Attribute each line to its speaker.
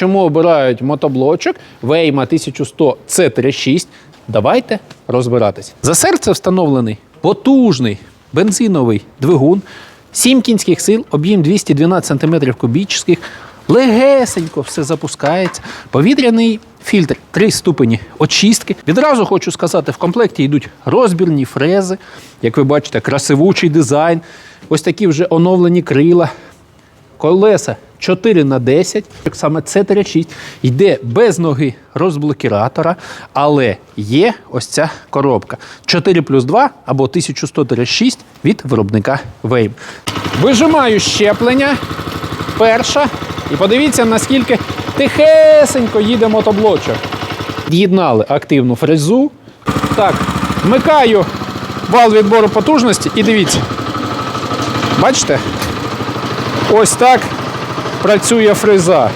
Speaker 1: чому обирають мотоблочок Вейма 1100 C36? Давайте розбиратись. За серце встановлений потужний бензиновий двигун, 7 кінських сил, об'єм 212 см кубічних, легесенько все запускається. Повітряний фільтр 3 ступені очистки. Відразу хочу сказати, в комплекті йдуть розбірні фрези. Як ви бачите, красивучий дизайн. Ось такі вже оновлені крила. Колеса 4 на 10, так саме це 36 йде без ноги розблокіратора, але є ось ця коробка 4 плюс 2 або 1106 від виробника Вейм. Вижимаю щеплення. Перша. І подивіться, наскільки тихесенько їде мотоблочок. З'єднали активну фрезу. Так, вмикаю вал відбору потужності і дивіться. Бачите? Ось так працює фреза.